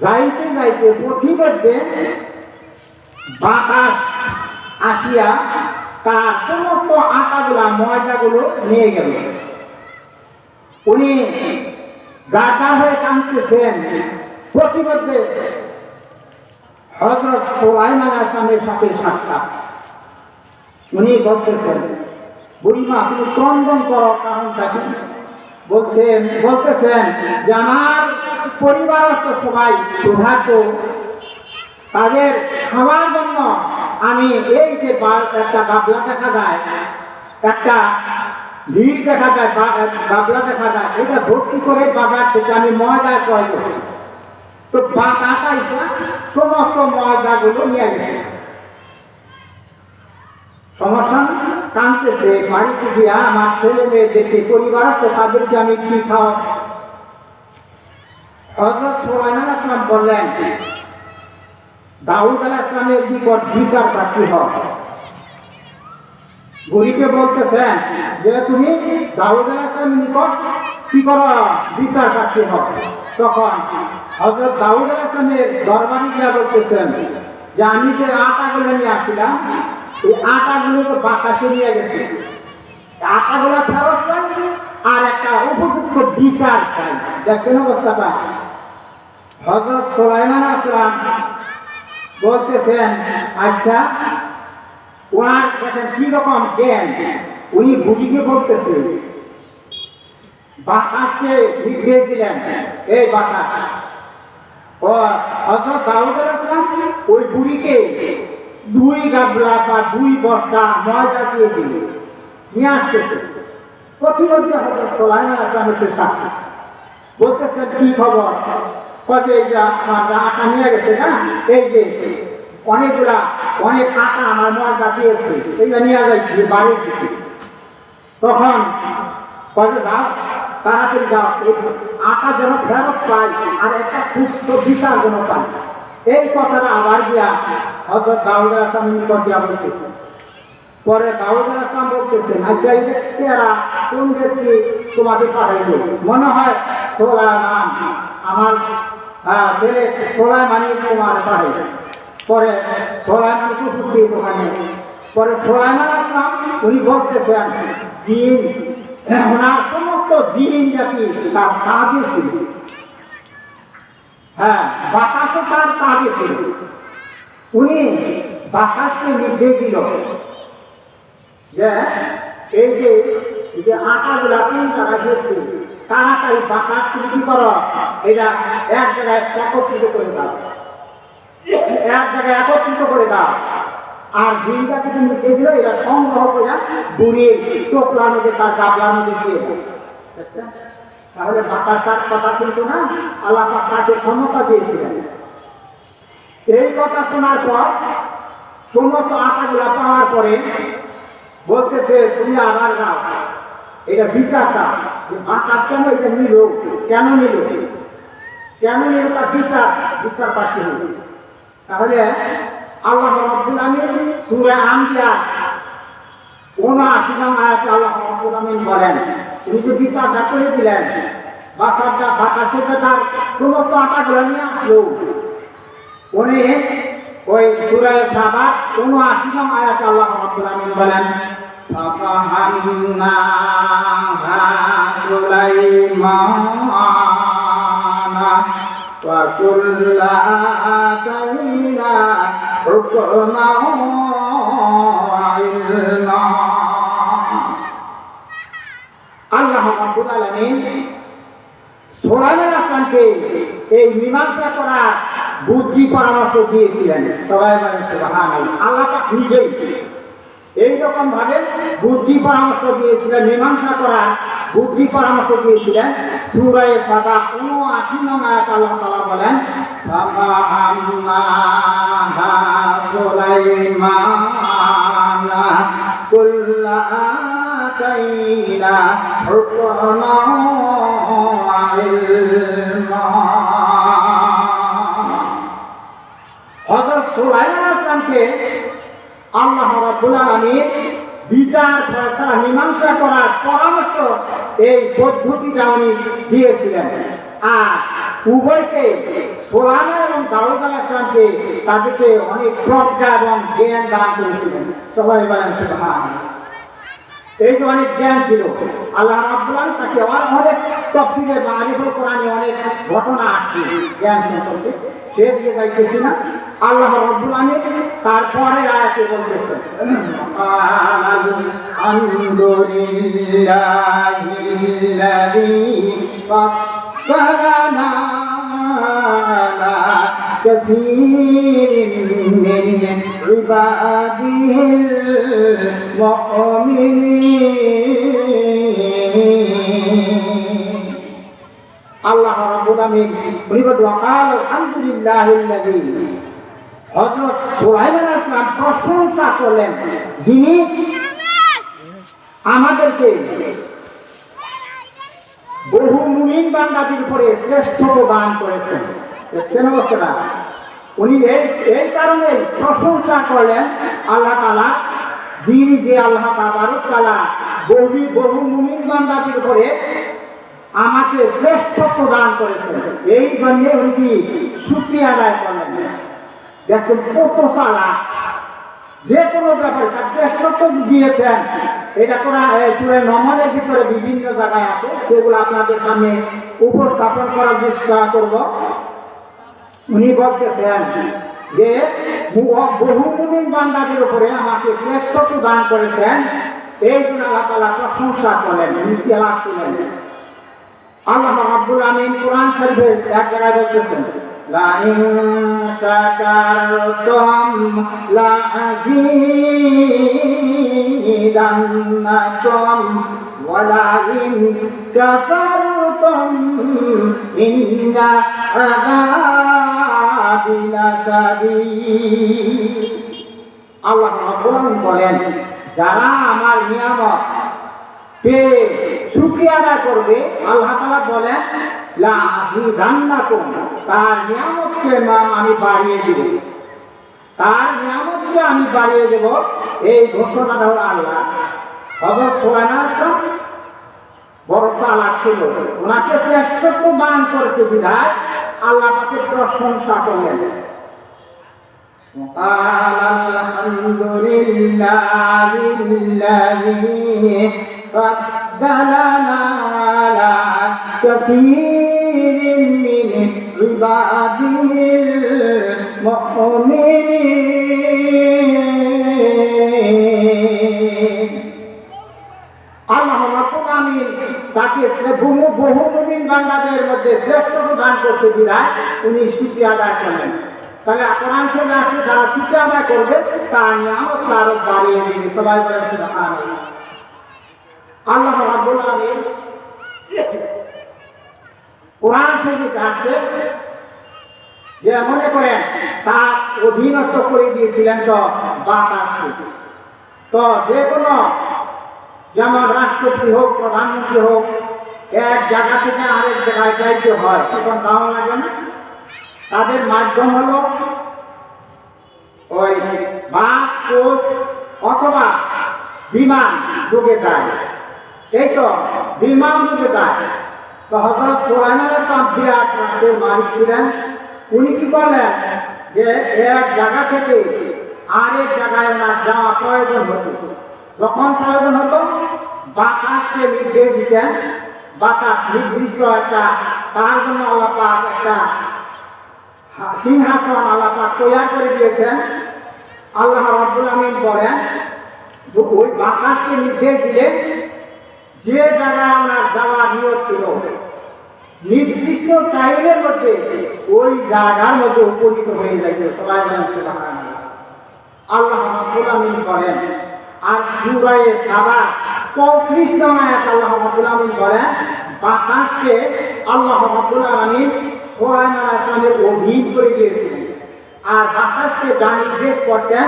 যাইতে যাইতে পথিমধ্যে বাতাস আসিয়া তার সমস্ত আটাগুলা, ময়দাগুলো নিয়ে গেল। উনি যাটা হয়ে কাঁদতেছেন। প্রতিমধ্যে হজরত সোলাইমান আসলামের সাথে সাক্ষাৎ। উনি বলতেছেন, বুড়িমা, তুমি ক্রন্দন করো, কারণটা কি? বলছেন, বলতেছেন যে আমার পরিবারস্থ সবাই ক্ষুধার্ত। তাদের খাওয়ার জন্য আমি এই যে একটা গাবলা দেখা যায়, একটা ভিড় দেখা যায় গাবলা দেখা যায়, এটা ভর্তি করে বাজার থেকে আমি ময়দা ক্রয় করছি। তো বাতাস আইসা সমস্ত ময়দাগুলো নিয়ে গেছে। সমস্যা? কাঁদতেছে বাড়িতে গিয়া আমার ছেলে মেয়েদেরকে পরিবার তো তাদেরকে আমি কি খাওয়া? আসলাম বললেন, দাউদ আলাহ ইসলামের নিকট বিচার প্রার্থী হও গরিবকে বলতেছেন, যে তুমি দাউদ আলাহ ইসলামের নিকট কি করো? বিচার প্রার্থী হও তখন হজরত দাউদ আলাহ ইসলামের দরবারি গিয়া বলতেছেন, যে আমি যে আটাগুলো নিয়ে আসছিলাম এই আটাগুলো তো বাতাসে নিয়ে গেছে। আটাগুলো ফেরত চাই আর একটা উপযুক্ত বিচার চাই। দেখছেন অবস্থাটা। হজরত সোলাইমান আসলাম বলতেছেন আচ্ছা ওনার দেখেন কি রকম জ্ঞান। উনি বুড়িকে বলতেছেন বাতাসকে নির্দেশ দিলেন। এই বাতাস। ও হজরত দাউদ আসলাম, ওই বুড়িকে দুই গাবলা বা দুই বস্তা ময়দা দিয়ে দিল। নিয়ে আসতেছে। প্রতিমধ্যে হজরত সোলাইমান আসলামের সাথে বলতেছেন, কি খবর? কবে এই যে আমার আটা নিয়ে গেছে না, এই যে, অনেকগুলা, অনেক আটা আমার ময়দা দিয়েছে এইটা নিয়ে যাচ্ছি বাড়ির দিকে। তখন কবে যাও, তাড়াতাড়ি যাও আটা যেন ফেরত পাই, আর একটা সুস্থ বিচার যেন পাই। এই কথাটা আবার গিয়া হজরত দাউদ আসলাম নিকট দিয়া বলতেছে। পরে দাউদ আসলাম বলতেছেন আচ্ছা এই তেরা কোন ব্যক্তি তোমাকে পাঠাইল মনে হয় সোলাইমান আমার আহ, ছেলে সোলাইমানি তোমার পাঠাইল পরে সোলাইমানকে উপস্থিত ওখানে পরে সোলাইমান আসলাম উনি বলতেছেন জিন ওনার সমস্ত জিন জাতি তার তাবে ছিল। হ্যাঁ বাতাসও তার তাবে ছিল। উনি বাতাসকে নির্দেশ দিল। যে, এই যে যে আটাগুলা তিন টাকা দিয়েছে, তাড়াতাড়ি বাতাস তুমি কি করো। এটা এক জায়গায় একত্রিত করে দাও। এক জায়গায় একত্রিত করে দাও। আর ঝিলটাকে তুমি দিয়ে দিল, এটা সংগ্রহ করে বুড়িয়ে টোপলার মধ্যে, তার গাবলার মধ্যে দিয়ে বুঝছেন? তাহলে বাতাস তার কথা শুনতো না, আল্লাহ তাকে ক্ষমতা দিয়েছিলেন। এই কথা শোনার পর সমস্ত আটাগুলা পাওয়ার পরে বলতেছে, তুমি আবার গাও এটা বিচারটা বাতাস কেন এটা নিল? কেন নিল? কেন নিল তার বিচার বিচার পাচ্ছি তাহলে আল্লাহ রব্বুল আমিন সূরা আম্বিয়া উনআশি নং আয়াতে আল্লাহ রব্বুল আমিন বলেন তিনি যে বিচারটা করে দিলেন বাতাসটা বাতাসে তার সমস্ত আটাগুলো নিয়ে আসলো উনি ওই সুরায় সাবাত উনআশি নং আয়াতে আল্লাহ রব্বুল আমিন বলেন ففهمناها سليمان وكلا آتينا حكما وعلما আল্লাহ রাব্বুল আলামিন সোলাইমান আসলামকে এই মীমাংসা করা বুদ্ধি পরামর্শ দিয়েছিলেন। সবাই আল্লাহ নিজেই এইরকম ভাবে বুদ্ধি পরামর্শ দিয়েছিলেন, মীমাংসা করা বুদ্ধি পরামর্শ দিয়েছিলেন। সুরায় সাদা উনআশি নং আয়াত আল্লাহ তাআলা বলেন ফামাহাম্মাহা সুলাইমান কুল্লা রাব্বুল আলামিন বিচার মীমাংসা করার পরামর্শ এই পদ্ধতিটা উনি দিয়েছিলেন। আর উভয়কে সোলানা এবং দাউদ আলাহিসামকে তাদেরকে অনেক প্রজ্ঞা এবং জ্ঞান দান করেছিলেন। সবাই বলেন সুবহান এই যে অনেক জ্ঞান ছিল, আল্লাহ রাবুল্লাহ তাকে অনেকভাবে তফসিলে বা আলিফুল কোরআনে অনেক ঘটনা আসছে, জ্ঞান সম্পর্কে। সে দিয়ে যাইতেছি না। আল্লাহ রব্বুল আলমী তারপরে আয়াতে বলতেছেন আলহামদুলিল্লাহ كثير من عباده المؤمنين আল্লাহ রাব্বুল আমিন উনি বলেন ওয়াকাল আলহামদুলিল্লাহিল্লাযী হযরত সুলাইমান আলাইহিস সালাম প্রশংসা করলেন যিনি আমাদেরকে বহু মুমিন বান্দাদের উপরে শ্রেষ্ঠত্ব দান করেছেন উনি এই এই কারণে প্রশংসা করলেন আল্লাহ তালা যিনি যে আল্লাহ তাবারক তালা বহু বহু মুমিন বান্দাদের উপরে আমাকে শ্রেষ্ঠত্ব দান করেছেন। এই জন্যে উনি কি সুক্রিয়া আদায় করলেন? দেখছেন কত সালা যে কোনো ব্যাপারে তার শ্রেষ্ঠত্ব দিয়েছেন। এটা করা সুরে নমনের ভিতরে বিভিন্ন জায়গায় আছে। সেগুলো আপনাদের সামনে উপস্থাপন করার চেষ্টা করব। উনি বলতেছেন যে বহু বান্দাদের উপরে আমাকে শ্রেষ্ঠত্ব দান করেছেন। এই জন্য আল্লাহ তালা প্রশংসা করেন নিচে লাগছিলেন আল্লাহ রাব্বুল আমিন কোরআন শরীফের এক জায়গায় বলতেছেন আযাবি লাশাদীদ আল্লাহ আমিন বলেন, যারা আমার নিয়ামত পেয়ে আদায় করবে, আল্লাহ তালা বলেন তার নিয়ামতকে মা- আমি বাড়িয়ে দেব। তার নিয়ামতকে আমি বাড়িয়ে দেব, এই ঘোষণাটা হলো আল্লাহ। সোলাইমান ইসলাম বড় চালাক ছিল। ওনাকে শ্রেষ্ঠত্ব দান করেছে বিধায় আল্লাহ তাকে প্রশংসা করলেন وقال الحمد لله الذي فضلنا على كثير من عباده المؤمنين আল্লাহ রাব্বুল আমিন তাকে সে- বহু বহু মুমিন বান্দাদের মধ্যে শ্রেষ্ঠ দান করতে বিধায় উনি শুকরিয়া আদায় করলেন তাহলে কোরআন শরীফে আসলে যারা শুকরিয়া আদায় করবে, তার নিয়ামত তার বাড়িয়ে দিবে। সবাই বলে আল্লাহ রাব্বুল আমিন কোরআন শরীফে আসলে যে মনে করেন তার অধীনস্থ করে দিয়েছিলেন তো বাতাসকে। তো যে কোনো যেমন রাষ্ট্রপতি হোক, প্রধানমন্ত্রী হোক, এক জায়গা থেকে আরেক জায়গায় যাইতে হয়, তখন দাম লাগে না। তাদের মাধ্যম হলো ওই বাস, কোচ অথবা বিমান যোগে দেয় এই তো বিমান যোগে দেয় তো সোলাইমান ইসলাম বিরাট রাষ্ট্রের মালিক ছিলেন। উনি কি করলেন? যে এক জায়গা থেকে আরেক জায়গায় ওনার যাওয়া প্রয়োজন হতো। যখন প্রয়োজন হতো, বাতাসকে নির্দেশ দিতেন, বাতাস নির্দিষ্ট একটা, তার জন্য আল্লাপাক একটা সিংহাসন আল্লাপাক তৈরি করে দিয়েছেন আল্লাহ রব্বুল আমিন বলেন, ওই বাতাসকে নির্দেশ দিলে যে জায়গায় আমার যাওয়ার নিয়ত ছিল, নির্দিষ্ট টাইমের মধ্যে ওই জায়গার মধ্যে উপনীত হয়ে যাইবে সবাই। আল্লাহ রাব্বুল আমিন বলেন আর সূরায়ে 34 নং আয়াত আল্লাহ রাব্বুল আমিন বলেন বাতাসকে আল্লাহ রাব্বুল সুলাইমান আলাইহিসসালামের অধীন করে দিয়েছিলেন আর বাতাসকে যা নির্দেশ করতেন,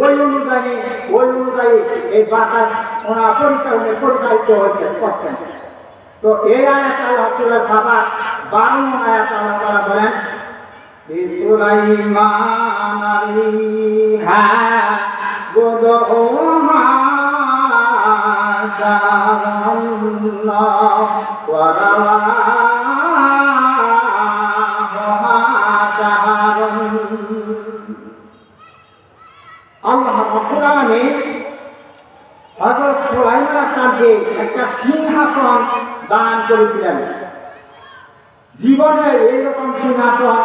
ওই অনুযায়ী ওই অনুযায়ী এই বাতাস ওনার পরিচালনা পরিচালিত হতেন করতেন। তো এই আয়াত আল্লাহ সূরা সাবা 12 নং আয়াত আল্লাহ তাআলা বলেন ادعوها شرعنا ورواها شهر আল্লাহ রব্বুল একটা সিংহাসন দান করেছিলেন। জীবনে এইরকম সিংহাসন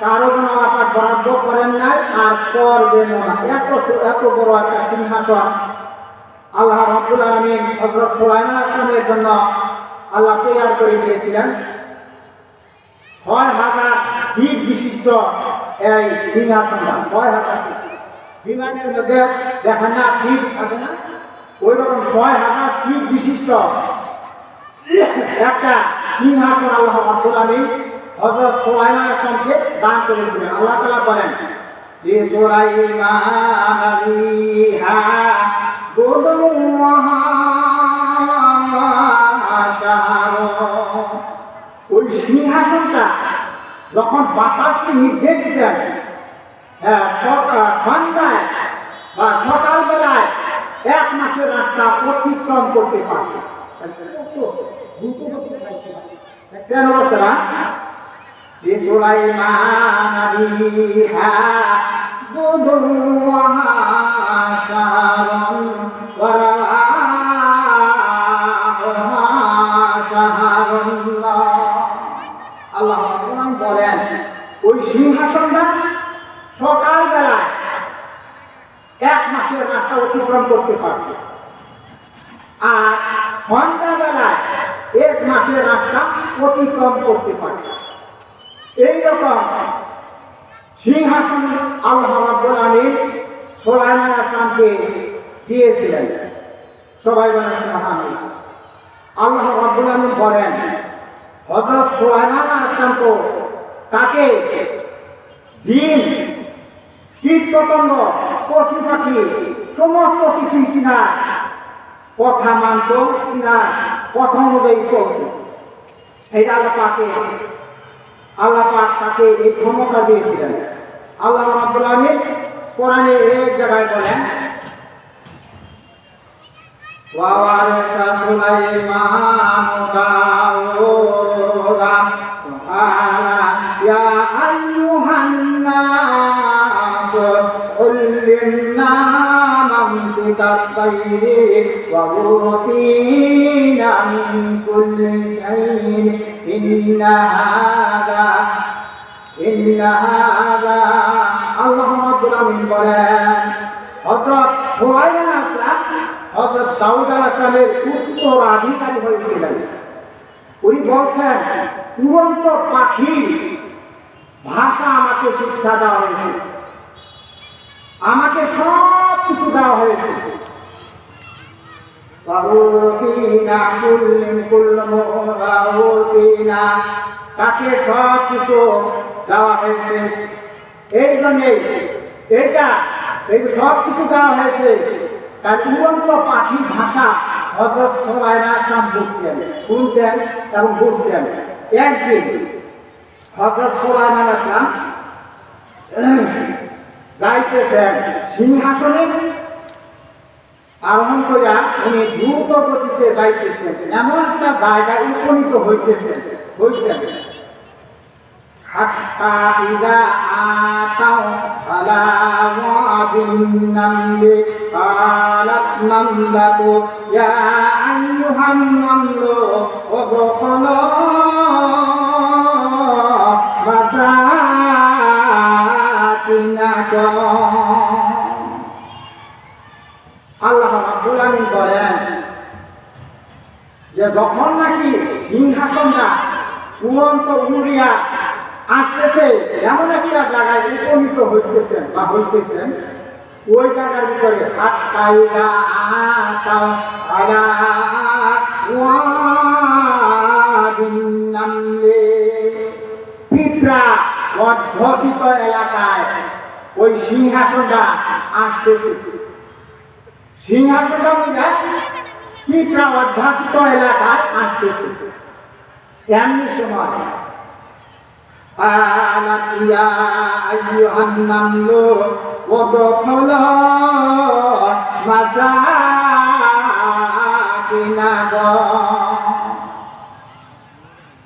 কারও যেন আল্লাহ বরাদ্দ করেন নাই আর করবেন না। এত এত বড় একটা সিংহাসন। আল্লাহ রাব্বুল আলামিন সুলাইমান আসলামের জন্য আল্লাহ তৈরি করে দিয়েছিলেন। ছয় হাজার ফিট বিশিষ্ট এই সিংহাসনটা ছয় হাজার বিমানের মধ্যে দেখেন না, সিট থাকে না। ওই রকম ছয় হাজার ফিট বিশিষ্ট একটা সিংহাসন আল্লাহ রাব্বুল আলামিন হযরত সুলাইমান আসলামকে দান করেছিলেন। আল্লাহ তাআলা বলেন সুলাইমান রিহা ওই সিংহাসনটা যখন বাতাসকে নির্দেশ দিতেন হ্যাঁ সকাল, সন্ধ্যায় বা সকালবেলায় এক মাসের রাস্তা অতিক্রম করতে পারবে কেন বলতারা لسليمان ريحا غدوها شهر ورواحها شهر আল্লাহ রাব্বুল বলেন ওই সিংহাসনটা সকালবেলায় এক মাসের রাস্তা অতিক্রম করতে পারবে আর সন্ধ্যাবেলায় এক মাসের রাস্তা অতিক্রম করতে পারবে এইরকম সিংহাসন আল্লাহ দিয়েছিলেন। সবাই আল্লাহ রাব্বুল আলামিন বলেন, হযরত সুলাইমান আসলাম তো তাকে জিন পশু পাখি সমস্ত কিছু কিনা কথা মানত, কিনা কথা অনুযায়ী চলত এটা আল্লাহ আল্লাহ তাকে এই ক্ষমতা দিয়েছিলেন। আল্লাহ রাব্বুল আলামিন কোরআনে এক জায়গায় বলেন ওয়াওয়ারাসা সুলাইমান দাউদা সুবহানা ইয়া আইয়ুহান নাস উল্লিনা মানতিকাত إن هذا إن هذا الله رب العالمين বলেন হযরত সুলাইমান আসলাম হযরত দাউদ আলাইহিসসালামের উত্তরাধিকারী হয়েছিলেন উনি বলছেন উড়ন্ত পাখির ভাষা আমাকে শিক্ষা দেওয়া হয়েছে আমাকে সব কিছু দেওয়া হয়েছে তাকে সব কিছু দেওয়া হয়েছে। এই জন্যে এটা, এই সব কিছু দেওয়া হয়েছে। তার উড়ন্ত পাখির ভাষা হজরত সবাইরা আসলাম বুঝতেন, শুনতেন এবং বুঝতেন। একদিন হজরত সোলাইমান আসলাম যাইতেছেন সিংহাসনে আরোহণ করিয়া উনি দ্রুত গতিতে যাইতেছেন এমন একটা জায়গায় উপনীত হইতেছেন হইতেন حتى إذا آتوا على واد النمل قالت نملة يا أيها النمل ادخلوا مساكنكم যে যখন নাকি সিংহাসনটা উড়ন্ত উড়িয়া আসতেছে, এমন একটা জায়গায় উপনীত হইতেছেন বা হইতেছেন, ওই জায়গার ভিতরে হাত কাইলা পিঁপড়া অধ্যুষিত এলাকায় ওই সিংহাসনটা আসতেছে। সিংহাসনটা বুঝা পিঁপড়া অধ্যাসিত এলাকায় আসতেছে এমনি সময় قالت يا أيها النمل ادخلوا مساكنكم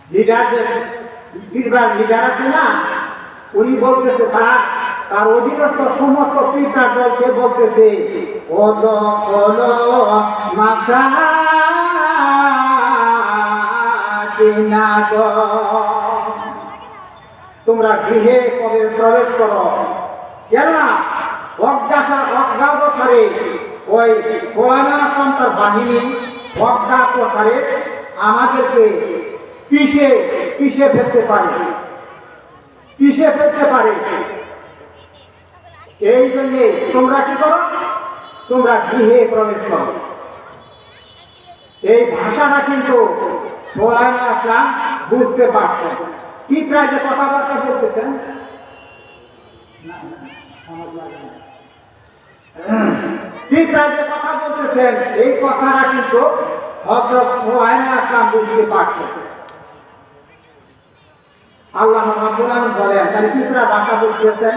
লিডার পিঁপড়ার লিডার আছে না উনি বলতেছে তার তার অধীনস্থ সমস্ত পিঁপড়ার দলকে বলতেছে তোমরা গৃহে কবে প্রবেশ করো? কেননা অজ্ঞাসা অজ্ঞাবসারে ওই সোয়ানা সন্তার বাহিনী প্রসারে আমাদেরকে পিষে পিষে ফেলতে পারে। পিষে ফেলতে পারে। এই জন্যে তোমরা কি করো? তোমরা গৃহে প্রবেশ করো। এই ভাষাটা কিন্তু আসলাম বুঝতে পারছেন। কি প্রায় যে কথাবার্তা বলতেছেন কি প্রায় যে কথা বলতেছেন, এই কথাটা কিন্তু হজরত সোহাইন আসলাম বুঝতে পারছেন। আল্লাহ রাব্বুল বলেন, তাহলে কি প্রায় ভাষা বলতেছেন?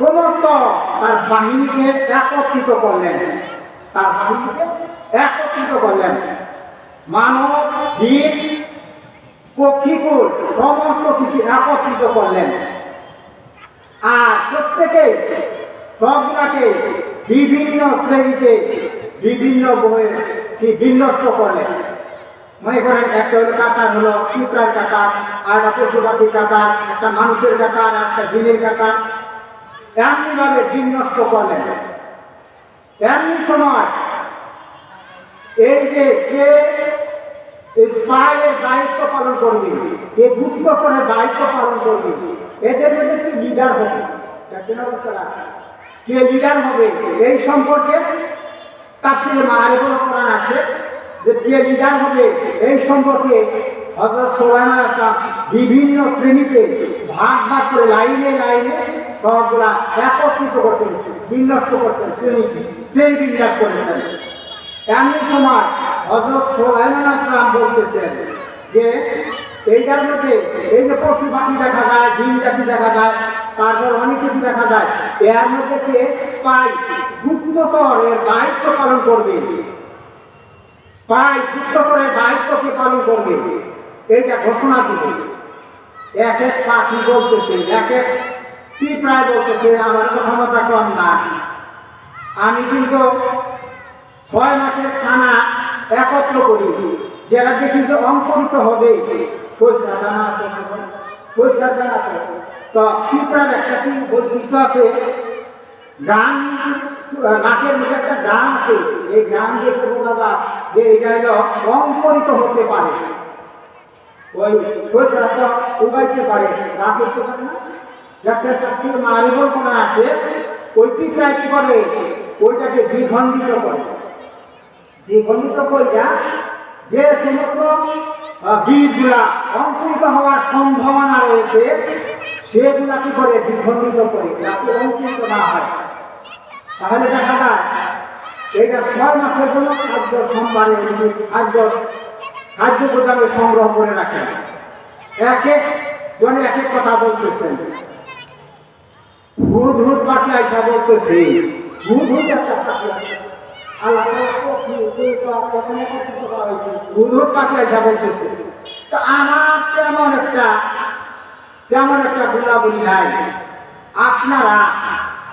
সমস্ত তার বাহিনীকে একত্রিত করলেন। তার বাহিনীকে একত্রিত করলেন। মানব, জীব, পক্ষীকুল, সমস্ত কিছু একত্রিত করলেন। আর প্রত্যেকে সবগুলাকে বিভিন্ন শ্রেণীতে, বিভিন্ন বইয়ে কি বিন্যস্ত করলেন। মনে করেন, একটা হলো কাতার, হলো পিঁপড়ার কাতার, আর একটা পশু পাখির কাতার, একটা মানুষের কাতার একটা জিনের কাতার। এমনিভাবে বিন্যস্ত করলেন। তেমনি সময় এই যে কে স্পাইয়ের দায়িত্ব পালন করবে কে গুপ্তকরের দায়িত্ব পালন করবে, এদের মধ্যে কি লিডার হবে? কে লিডার হবে? এই সম্পর্কে তাফসিলে মারিফুল কোরআন আছে যে কে লিডার হবে? এই সম্পর্কে হযরত সুলাইমান বিভিন্ন শ্রেণীতে ভাগ ভাগ করে লাইনে লাইনে সবগুলা একত্রিত করতেন বিন্যস্ত করতেন শ্রেণি শ্রেণি বিন্যাস করেছেন। এমনি সময় হজরত সোলাইমান আসলাম বলতেছেন যে, এইটার মধ্যে এই যে পশু পাখি দেখা যায় জিন জাতি দেখা যায়, তারপর অনেক কিছু দেখা যায়, এর মধ্যে কে? স্পাই গুপ্তচর এর দায়িত্ব পালন করবে। স্পাই গুপ্তচরের দায়িত্ব কে পালন করবে? এইটা ঘোষণা দিবে। এক এক পাখি বলতেছে, এক এক কি প্রায় বলতেছে, আমার ক্ষমতা কম না। আমি কিন্তু ছয় মাসের খানা একত্র করি। যেটা দেখি যে অঙ্কুরিত হবে সরিষা দানা আছে সরিষা দানা আছে। তো পিঁপড়ার একটা কি বৈশিষ্ট্য আছে? গান নাকের মধ্যে একটা গান আছে। এই গান দেখে বোঝা যে এটা হলো অঙ্কুরিত হতে পারে, ওই সরিষাটা উগাইতে পারে, গাছ করতে পারে না। যাতে কাছে মারিবল করা আছে, ওই পিঁপড়ায় কি করে? ওইটাকে দ্বিখণ্ডিত করে। দ্বিখণ্ডিত করিয়া যে সমস্ত বীজগুলা অঙ্কুরিত হওয়ার সম্ভাবনা রয়েছে, সেগুলা কি করে? দ্বিখণ্ডিত করে। যাতে অঙ্কুরিত না হয়। তাহলে দেখা যায় এটা ছয় মাসের জন্য খাদ্য সম্ভারে খাদ্য খাদ্য গোদামে সংগ্রহ করে রাখেন এক এক জনে এক এক কথা বলতেছেন। হুদ হুদ পাখি আইসা বলতেছে। হুদ হুদ একটা পাখি আমার একটা একটা গুণাবলী নাই। আপনারা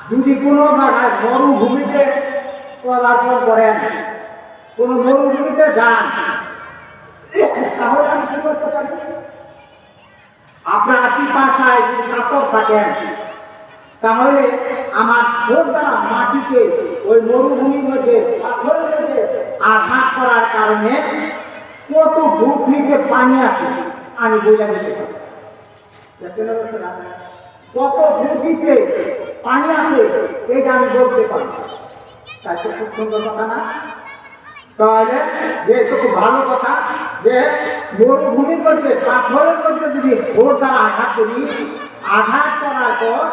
যদি কোনো জায়গায় মরুভূমিতে পদার্পণ করেন, কোনো মরুভূমিতে যান, তাহলে আমি কি করতে পারি? আপনারা কি পাশায় কাতর থাকেন তাহলে আমার ভোট দ্বারা মাটিতে ওই মরুভূমির মধ্যে পাথরের মধ্যে আঘাত করার কারণে কত বুক নিচে পানি আছে, আমি বোঝা দিতে পারি? কত বুক নিচে পানি আছে, এটা আমি বলতে পারি তাই খুব সুন্দর কথা না? তাহলে যে এটা খুব ভালো কথা, যে মরুভূমির মধ্যে পাথরের মধ্যে যদি ভোর দ্বারা আঘাত করি, আঘাত করার পর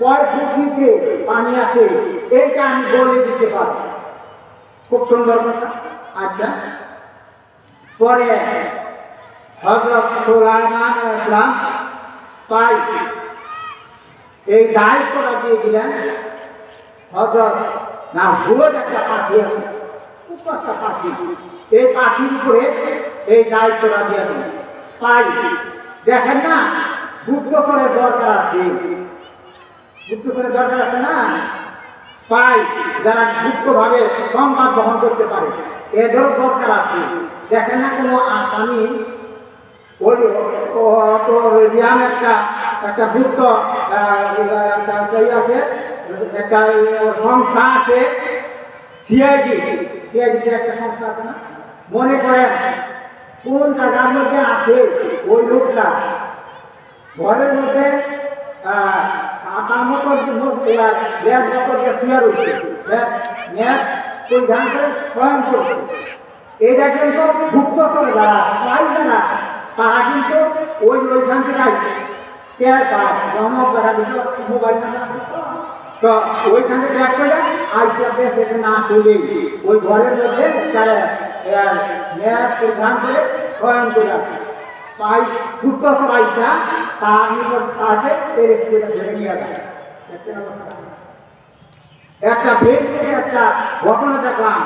কয় ফুট নিচে পানি আছে, এইটা আমি বলে দিতে পারব। খুব সুন্দর আচ্ছা। পরে হজরত সুলাইমান ইসলাম তাই এই দায়িত্বটা দিয়ে দিলেন হজরত না ভুল একটা পাখি আছে একটা পাখি। এই পাখির উপরে এই দায়িত্বটা দিয়ে দিলেন। তাই দেখেন না গুপ্ত করে দরকার আছে। গুপ্ত করে দরকার আছে না? স্পাই যারা গুপ্তভাবে সংবাদ বহন করতে পারে, এদেরও দরকার আছে। দেখেন না কোনো আসামি? ওই ও- তো রিয়াম একটা একটা গুপ্ত আছে? একটা সংস্থা আছে সিআইডি সিআইডি একটা সংস্থা আছে না? মনে করেন, কোন জায়গার মধ্যে আছে ওই লোকটা? ঘরের মধ্যে আটার মতো ল্যাব মতো শুয়ে রয়েছে ল্যাব ওই ধ্যান করে স্বয়ং করছে। এটা কিন্তু গুপ্ত করে যারা পাই না তারা কিন্তু ওই ওইখান থেকে টের পায় জমক দেখা দিত মোবাইল তো ওইখান থেকে ট্র্যাক করে আইসিয়া দেখে না শুনে ওই ঘরের মধ্যে তারা ল্যাব প্রধান করে স্বয়ং করে আসে। তাই গুপ্ত সবাইটা তার নিকট তাকে পেরেস করে ধরে নিয়ে যায়? একটা বেদ থেকে একটা ঘটনা দেখলাম।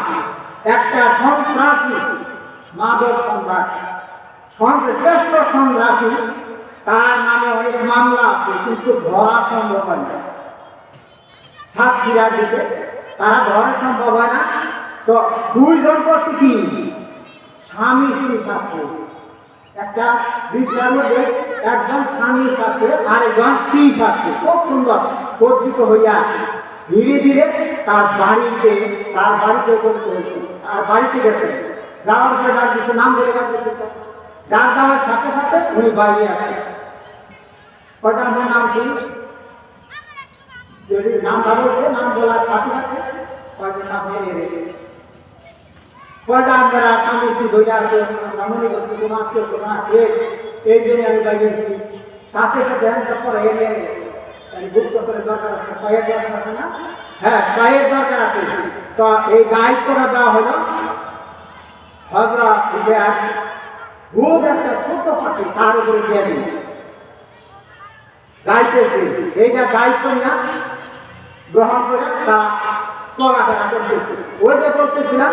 একটা সন্ত্রাসী, মাদক সম্রাট। শ্রেষ্ঠ সন্ত্রাসী, তার নামে অনেক মামলা আছে, কিন্তু ধরা সম্ভব হয় না। সাতক্ষীরার দিকে, তারা ধরা সম্ভব হয় না। তো দুইজন করছে কি? স্বামী স্ত্রী সাথে একটা রিক্সার মধ্যে একজন স্বামীর সাথে আরেকজন স্ত্রীর সাথে খুব সুন্দর। সজ্জিত হইয়া ধীরে ধীরে তার বাড়িতে তার বাড়িতে তার বাড়িতে গেছে। যাওয়ার পরে ডাক দিচ্ছে নাম বলে ডাক দিচ্ছে ডাক দেওয়ার সাথে সাথে উনি বাইরে আসে আমার নাম কি? নাম বলছে নাম বলার সাথে সাথে কয়টা নাম কয়টা আপনারা স্বামী স্ত্রী ধরে আমরা মনে করছি তোমার কেউ তোমার এই জন্য আমি বাইরে এসেছি সাথে সাথে হ্যান্ডটা পরে এনে গুপ্ত করে দরকার আছে, পায়ের দরকার আছে না? হ্যাঁ পায়ের দরকার আছে। তো এই একটা দায়িত্ব না, গ্রহণ করে তারা চলাফেরা করতেছে। ওই যে বলতেছিলাম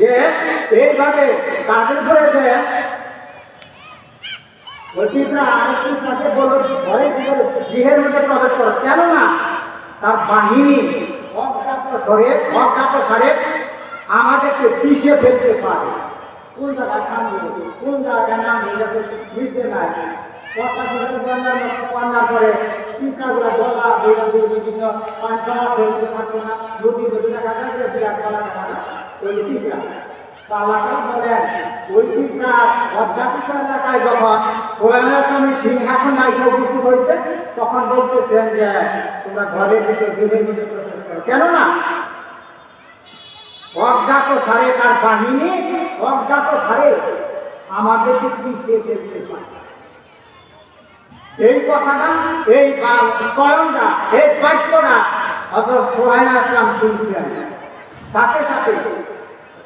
যে এইভাবে তাদের ধরে যে তাকে বলল ভিতরে গৃহের মধ্যে প্রবেশ করো। কেন না তার বাহিনী অজ্ঞাত সরে অজ্ঞাত সারে আমাদেরকে পিছিয়ে ফেলতে পারে। কোন জায়গায় নাম বুঝতে বন্যার মতো পরে পিঁপড়াগুলো দিয়ে বিভিন্ন শরীরে থাকতো না। নদী নদী দেখা যায় পিঁপড়া পালাটা বলেন পিঁপড়া অধ্যাপিত এলাকায় যখন সোলাইমান ইসলামের সিংহাসন উপস্থিত হয়েছে, তখন বলতেছেন যে, তোমরা ঘরের ভিতরে গৃহের করো। কেননা অজ্ঞাত সারে তার বাহিনী, অজ্ঞাত সারে আমাদেরকে পিছিয়ে ফেলতে পারে এই কথাটা, এই কয়নটা, এই বাক্যটা অত সোহাইন আসলাম শুনছিলেন। সাথে সাথে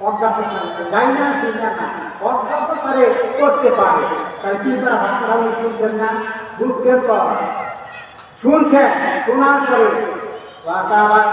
অজ্ঞাত যাই না সেই না অজ্ঞাত করে করতে পারে তাই চিন্তা ভাষা শুনছেন না বুঝছেন তো শুনছেন শোনার পরে বাতাবাস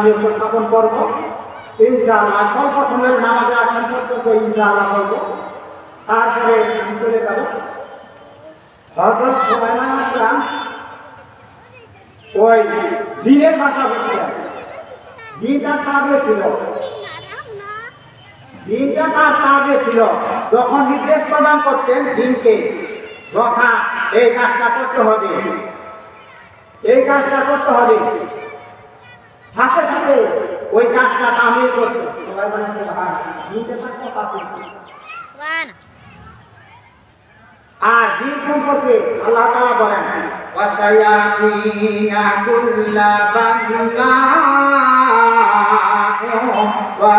সামনে উপস্থাপন করব। ইনশাআল্লাহ স্বল্প সময়ের নামাজে আসান পর্যন্ত বলব তারপরে আমি চলে যাব। ওই ছিল। ছিল। যখন নির্দেশ প্রদান করতেন দিনকে যথা এই কাজটা করতে হবে। এই কাজটা করতে হবে। সাথে সাথে ওই কাজটা আমি করতে। সবাই বলেছে দিনটা থাকতো তাতে আর দিন সম্পর্কে আল্লাহ তালা বলেন কুল্লা বান্দা ওয়া